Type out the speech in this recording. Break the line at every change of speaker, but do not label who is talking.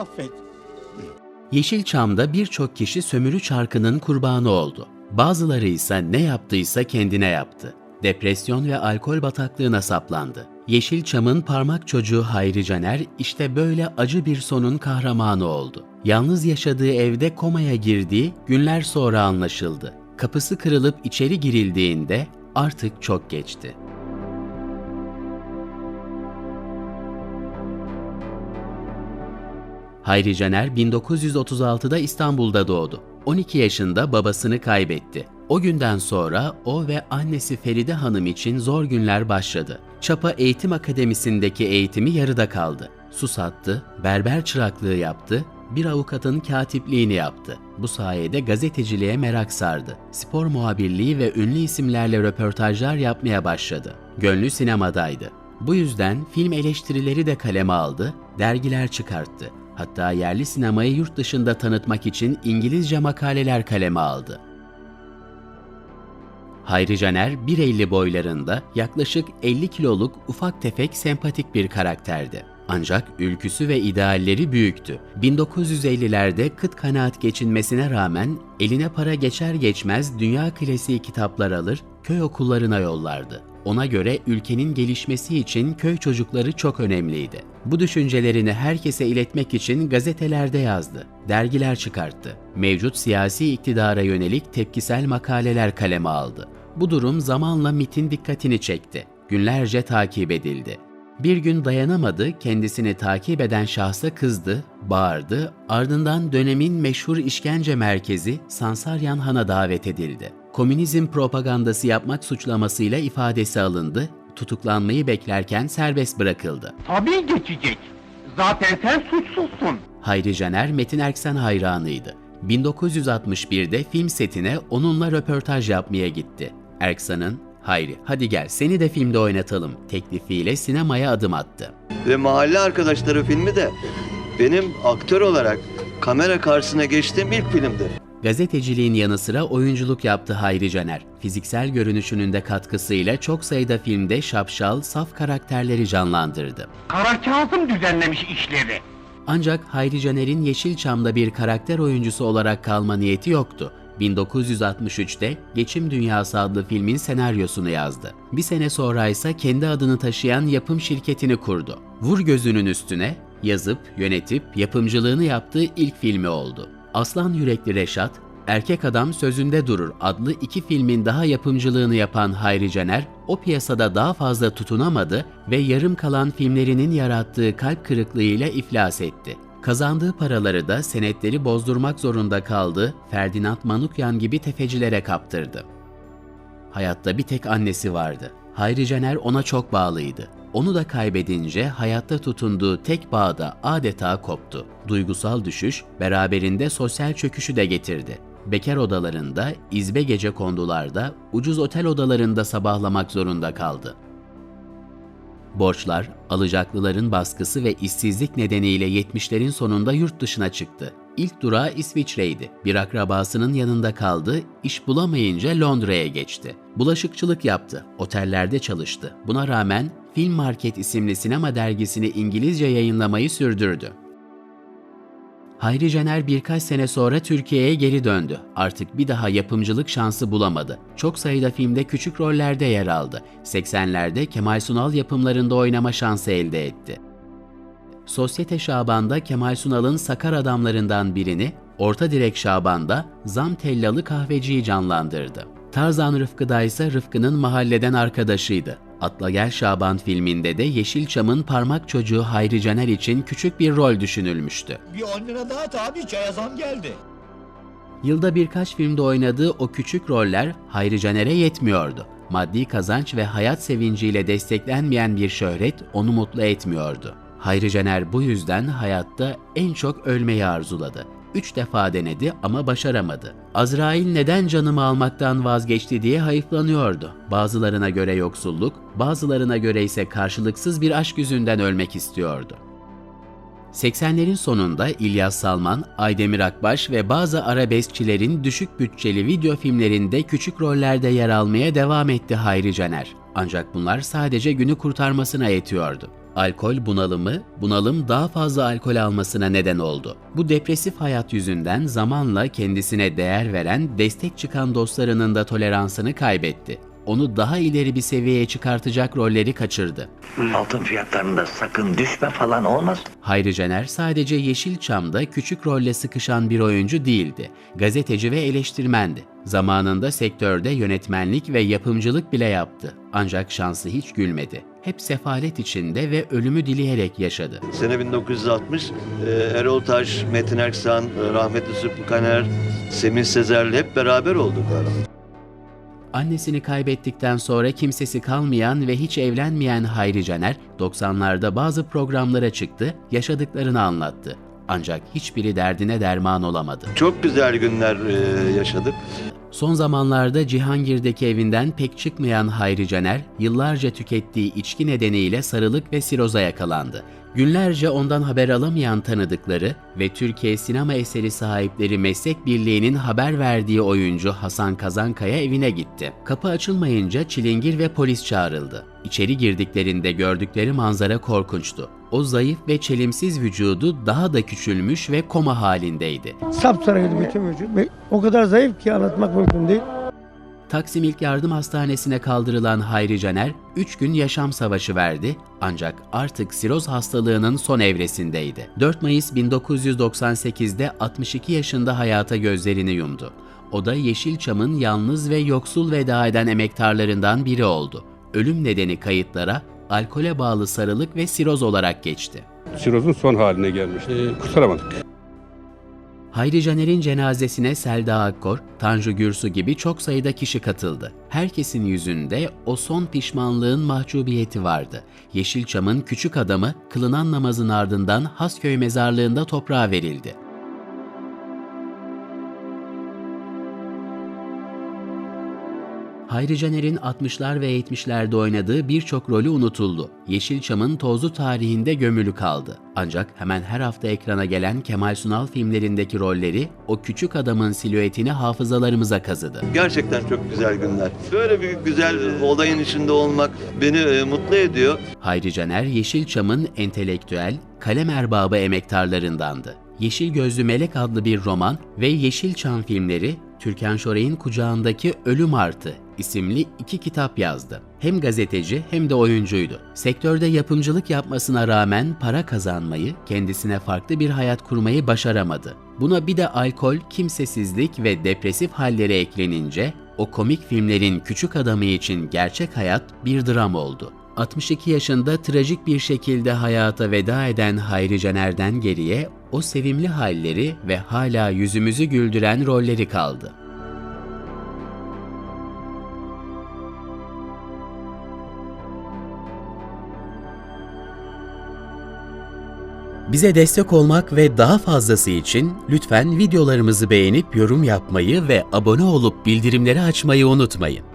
affet.
Yeşilçam'da birçok kişi sömürü çarkının kurbanı oldu. Bazıları ise ne yaptıysa kendine yaptı. Depresyon ve alkol bataklığına saplandı. Yeşilçam'ın parmak çocuğu Hayri Caner işte böyle acı bir sonun kahramanı oldu. Yalnız yaşadığı evde komaya girdiği günler sonra anlaşıldı. Kapısı kırılıp içeri girildiğinde artık çok geçti. Hayri Caner 1936'da İstanbul'da doğdu. 12 yaşında babasını kaybetti. O günden sonra o ve annesi Feride Hanım için zor günler başladı. Çapa Eğitim Akademisi'ndeki eğitimi yarıda kaldı. Su sattı, berber çıraklığı yaptı, bir avukatın katipliğini yaptı. Bu sayede gazeteciliğe merak sardı. Spor muhabirliği ve ünlü isimlerle röportajlar yapmaya başladı. Gönlü sinemadaydı. Bu yüzden film eleştirileri de kaleme aldı, dergiler çıkarttı. Hatta yerli sinemayı yurt dışında tanıtmak için İngilizce makaleler kaleme aldı. Hayri Caner 1.50 boylarında yaklaşık 50 kiloluk ufak tefek sempatik bir karakterdi. Ancak ülküsü ve idealleri büyüktü. 1950'lerde kıt kanaat geçinmesine rağmen eline para geçer geçmez dünya klasiği kitaplar alır, köy okullarına yollardı. Ona göre ülkenin gelişmesi için köy çocukları çok önemliydi. Bu düşüncelerini herkese iletmek için gazetelerde yazdı, dergiler çıkarttı. Mevcut siyasi iktidara yönelik tepkisel makaleler kaleme aldı. Bu durum zamanla MIT'in dikkatini çekti. Günlerce takip edildi. Bir gün dayanamadı, kendisini takip eden şahsa kızdı, bağırdı, ardından dönemin meşhur işkence merkezi Sansaryan Han'a davet edildi. Komünizm propagandası yapmak suçlamasıyla ifadesi alındı, tutuklanmayı beklerken serbest bırakıldı.
Tabii geçecek. Zaten sen suçsuzsun.
Hayri Caner Metin Erksen hayranıydı. 1961'de film setine onunla röportaj yapmaya gitti. Erksan'ın Hayri hadi gel seni de filmde oynatalım teklifiyle sinemaya adım attı.
Ve mahalle arkadaşları filmi de benim aktör olarak kamera karşısına geçtiğim ilk filmdir.
Gazeteciliğin yanı sıra oyunculuk yaptı Hayri Caner. Fiziksel görünüşünün de katkısıyla çok sayıda filmde şapşal, saf karakterleri canlandırdı.
Kara Kazım düzenlemiş işleri.
Ancak Hayri Caner'in Yeşilçam'da bir karakter oyuncusu olarak kalma niyeti yoktu. 1963'te Geçim Dünyası adlı filmin senaryosunu yazdı. Bir sene sonra ise kendi adını taşıyan yapım şirketini kurdu. Vur gözünün üstüne yazıp, yönetip, yapımcılığını yaptığı ilk filmi oldu. Aslan Yürekli Reşat, Erkek Adam Sözünde Durur adlı iki filmin daha yapımcılığını yapan Hayri Caner, o piyasada daha fazla tutunamadı ve yarım kalan filmlerinin yarattığı kalp kırıklığıyla iflas etti. Kazandığı paraları da senetleri bozdurmak zorunda kaldı, Ferdinand Manukyan gibi tefecilere kaptırdı. Hayatta bir tek annesi vardı. Hayri Caner ona çok bağlıydı. Onu da kaybedince hayatta tutunduğu tek bağda adeta koptu. Duygusal düşüş beraberinde sosyal çöküşü de getirdi. Bekar odalarında, izbe gece kondularda, ucuz otel odalarında sabahlamak zorunda kaldı. Borçlar, alacaklıların baskısı ve işsizlik nedeniyle 70'lerin sonunda yurt dışına çıktı. İlk durağı İsviçre'ydi. Bir akrabasının yanında kaldı, iş bulamayınca Londra'ya geçti. Bulaşıkçılık yaptı, otellerde çalıştı. Buna rağmen Film Market isimli sinema dergisini İngilizce yayınlamayı sürdürdü. Hayri Caner birkaç sene sonra Türkiye'ye geri döndü. Artık bir daha yapımcılık şansı bulamadı. Çok sayıda filmde küçük rollerde yer aldı. 80'lerde Kemal Sunal yapımlarında oynama şansı elde etti. Sosyete Şaban'da Kemal Sunal'ın Sakar adamlarından birini, Orta Direk Şaban'da Zam Tellalı kahveciyi canlandırdı. Tarzan Rıfkı'da ise Rıfkı'nın mahalleden arkadaşıydı. Atla Gel Şaban filminde de Yeşilçam'ın parmak çocuğu Hayri Caner için küçük bir rol düşünülmüştü.
Bir 10 lira daha tabii çaya zam geldi.
Yılda birkaç filmde oynadığı o küçük roller Hayri Caner'e yetmiyordu. Maddi kazanç ve hayat sevinciyle desteklenmeyen bir şöhret onu mutlu etmiyordu. Hayri Caner bu yüzden hayatta en çok ölmeyi arzuladı. Üç defa denedi ama başaramadı. Azrail neden canımı almaktan vazgeçti diye hayıflanıyordu. Bazılarına göre yoksulluk, bazılarına göre ise karşılıksız bir aşk yüzünden ölmek istiyordu. 80'lerin sonunda İlyas Salman, Aydemir Akbaş ve bazı arabeskçilerin düşük bütçeli video filmlerinde küçük rollerde yer almaya devam etti Hayri Caner. Ancak bunlar sadece günü kurtarmasına yetiyordu. Alkol bunalımı, bunalım daha fazla alkol almasına neden oldu. Bu depresif hayat yüzünden zamanla kendisine değer veren, destek çıkan dostlarının da toleransını kaybetti. Onu daha ileri bir seviyeye çıkartacak rolleri kaçırdı.
Altın fiyatlarında sakın düşme falan olmaz.
Hayri Cener sadece Yeşilçam'da küçük rolle sıkışan bir oyuncu değildi. Gazeteci ve eleştirmendi. Zamanında sektörde yönetmenlik ve yapımcılık bile yaptı. Ancak şansı hiç gülmedi. Hep sefalet içinde ve ölümü dileyerek yaşadı.
Sene 1960 e, Erol Taş, Metin Erksan, e, rahmetli Süpü Kaner, Semih Sezer'le hep beraber olduk.
Annesini kaybettikten sonra kimsesi kalmayan ve hiç evlenmeyen Hayri Caner, 90'larda bazı programlara çıktı, yaşadıklarını anlattı. Ancak hiçbiri derdine derman olamadı.
Çok güzel günler e, yaşadık.
Son zamanlarda Cihangir'deki evinden pek çıkmayan Hayri Caner, yıllarca tükettiği içki nedeniyle sarılık ve siroza yakalandı. Günlerce ondan haber alamayan tanıdıkları ve Türkiye Sinema Eseri Sahipleri Meslek Birliği'nin haber verdiği oyuncu Hasan Kazankaya evine gitti. Kapı açılmayınca çilingir ve polis çağrıldı. İçeri girdiklerinde gördükleri manzara korkunçtu. O zayıf ve çelimsiz vücudu daha da küçülmüş ve koma halindeydi.
Sapsarıydı bütün vücut. O kadar zayıf ki anlatmak mümkün değil.
Taksim İlk Yardım Hastanesi'ne kaldırılan Hayri Caner 3 gün yaşam savaşı verdi ancak artık siroz hastalığının son evresindeydi. 4 Mayıs 1998'de 62 yaşında hayata gözlerini yumdu. O da Yeşilçam'ın yalnız ve yoksul veda eden emektarlarından biri oldu. Ölüm nedeni kayıtlara alkole bağlı sarılık ve siroz olarak geçti.
sirozun son haline gelmiş. Ee, kurtaramadık.
Hayri Caner'in cenazesine Selda Akkor, Tanju Gürsu gibi çok sayıda kişi katıldı. Herkesin yüzünde o son pişmanlığın mahcubiyeti vardı. Yeşilçam'ın küçük adamı kılınan namazın ardından Hasköy mezarlığında toprağa verildi. Hayri Caner'in 60'lar ve 70'lerde oynadığı birçok rolü unutuldu. Yeşilçam'ın tozlu tarihinde gömülü kaldı. Ancak hemen her hafta ekrana gelen Kemal Sunal filmlerindeki rolleri o küçük adamın silüetini hafızalarımıza kazıdı.
Gerçekten çok güzel günler. Böyle bir güzel olayın içinde olmak beni e, mutlu ediyor.
Hayri Caner, Yeşilçam'ın entelektüel, kalem erbabı emektarlarındandı. Yeşil Gözlü Melek adlı bir roman ve Yeşilçam filmleri, Türkan Şoray'ın kucağındaki Ölüm Artı isimli iki kitap yazdı. Hem gazeteci hem de oyuncuydu. Sektörde yapımcılık yapmasına rağmen para kazanmayı, kendisine farklı bir hayat kurmayı başaramadı. Buna bir de alkol, kimsesizlik ve depresif halleri eklenince o komik filmlerin küçük adamı için gerçek hayat bir dram oldu. 62 yaşında trajik bir şekilde hayata veda eden Hayri Caner'den geriye o sevimli halleri ve hala yüzümüzü güldüren rolleri kaldı. Bize destek olmak ve daha fazlası için lütfen videolarımızı beğenip yorum yapmayı ve abone olup bildirimleri açmayı unutmayın.